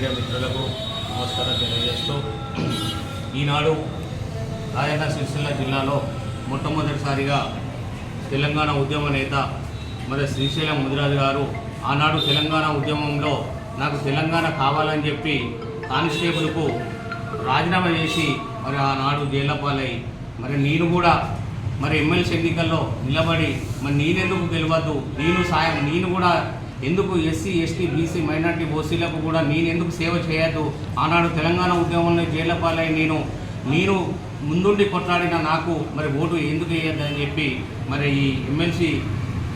Media మిత్రులకు నమస్కారం తెలియజేస్తూ ఈనాడు రాజన్న సిరిసిల్ల జిల్లాలో మొట్టమొదటిసారిగా తెలంగాణ ఉద్యమ నేత మరి శ్రీశైలం ముదిరాజు గారు ఆనాడు తెలంగాణ ఉద్యమంలో నాకు తెలంగాణ కావాలని చెప్పి కానిస్టేబుల్కు రాజీనామా చేసి మరి ఆనాడు జైలపాలై మరి నేను కూడా మరి ఎమ్మెల్సీ ఎన్నికల్లో నిలబడి మరి నేనెందుకు గెలవద్దు నేను సాయం నేను కూడా ఎందుకు ఎస్సీ ఎస్టీ బీసీ మైనార్టీ ఓసీలకు కూడా నేను ఎందుకు సేవ చేయొద్దు? ఆనాడు తెలంగాణ ఉద్యమంలో జైళ్ళ పాలై నేను నేను ముందుండి కొట్లాడిన నాకు మరి ఓటు ఎందుకు వేయద్దు అని చెప్పి మరి ఈ ఎమ్మెల్సీ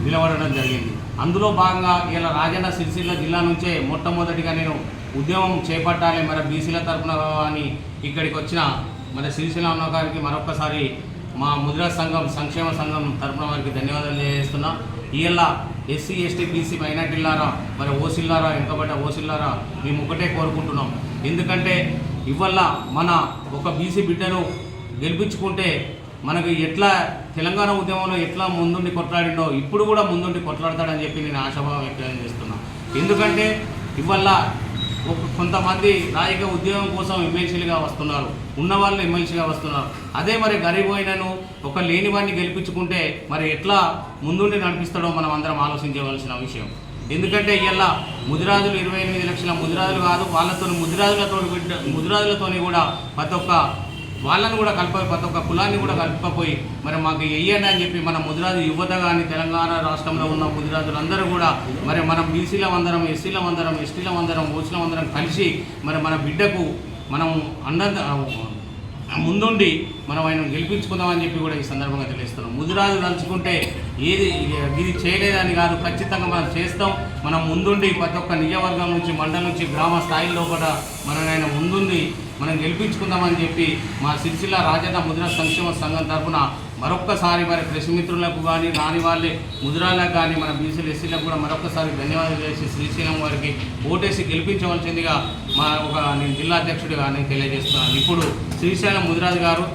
నిలబడడం జరిగింది. అందులో భాగంగా ఇలా రాజన్న సిరిసిల్ల జిల్లా నుంచే మొట్టమొదటిగా నేను ఉద్యమం చేపట్టాలి మరి బీసీల తరపున అని ఇక్కడికి వచ్చిన మరి సిరిసిల్ల అన్న గారికి మరొకసారి మా ముద్రా సంఘం సంక్షేమ సంఘం తరపున వారికి ధన్యవాదాలు తెలియజేస్తున్నా. ఇలా ఎస్సీ ఎస్టీ బీసీ మైనార్టీలారా మరి ఓసీలారా వెనుకబడ్డ ఓసీలారా మేము ఒకటే కోరుకుంటున్నాం. ఎందుకంటే ఇవల్ల మన ఒక బీసీ బిడ్డను గెలిపించుకుంటే మనకు ఎట్లా తెలంగాణ ఉద్యమంలో ఎట్లా ముందుండి కొట్లాడిండో ఇప్పుడు కూడా ముందుండి కొట్లాడతాడని చెప్పి నేను ఆశాభావం వ్యక్తం చేస్తున్నా. ఎందుకంటే ఇవల్ల కొంతమంది నాయక ఉద్యోగం కోసం ఎమ్మెల్సీలుగా వస్తున్నారు ఉన్న వాళ్ళు ఎమ్మెల్సీగా వస్తున్నారు. అదే మరి గరీబ్ అయినను ఒక లేని వాడిని గెలిపించుకుంటే మరి ఎట్లా ముందుండి నడిపిస్తాడో మనం అందరం ఆలోచించవలసిన విషయం. ఎందుకంటే ఇలా ముదిరాజులు ఇరవై ఎనిమిది లక్షల ముదిరాజులు కాదు వాళ్ళతో ముదిరాజులతో ముదిరాజులతోని కూడా ప్రతి ఒక్క వాళ్ళని కూడా కలప ప్రతి ఒక్క కులాన్ని కూడా కలపపోయి మరి మాకు వెయ్యండి అని చెప్పి మన ముదిరాజు యువత కానీ తెలంగాణ రాష్ట్రంలో ఉన్న ముదిరాజులందరూ కూడా మరి మనం బీసీల అందరం ఎస్సీల అందరం ఎస్టీల అందరం ఓసీల అందరం కలిసి మరి మన బిడ్డకు మనం అండ ముందుండి మనం ఆయన గెలిపించుకుందామని చెప్పి కూడా ఈ సందర్భంగా తెలియస్తున్నాం ముదిరాజు తలుచుకుంటే ఏది ఇది చేయలేదని కాదు ఖచ్చితంగా మనం చేస్తాం. మనం ముందుండి ప్రతి ఒక్క నియోజకవర్గం నుంచి మండలం నుంచి గ్రామ స్థాయిలో కూడా మనం ఆయన ముందుండి మనం గెలిపించుకుందామని చెప్పి మా సిరిసిల్ల రాజన్న ముద్రా సంక్షేమ సంఘం తరఫున మరొక్కసారి మరి ప్రెస్ మిత్రులకు కానీ రాని వాళ్ళే ముద్రాలకు కానీ మన బీసీలు ఎస్సీలకు కూడా మరొక్కసారి ధన్యవాదాలు చేసి శ్రీశైలం వారికి ఓటేసి గెలిపించవలసిందిగా మా ఒక నేను జిల్లా అధ్యక్షుడిగా నేను తెలియజేస్తున్నాను. ఇప్పుడు శ్రీశైలం ముదిరాజు గారు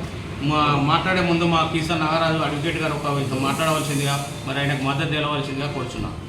మా మాట్లాడే ముందు మా కిసాన్ నాగరాజు అడ్వకేట్ గారు ఒక మాట్లాడవలసిందిగా మరి ఆయనకు మద్దతు తెలవలసిందిగా కోరుచున్నాను.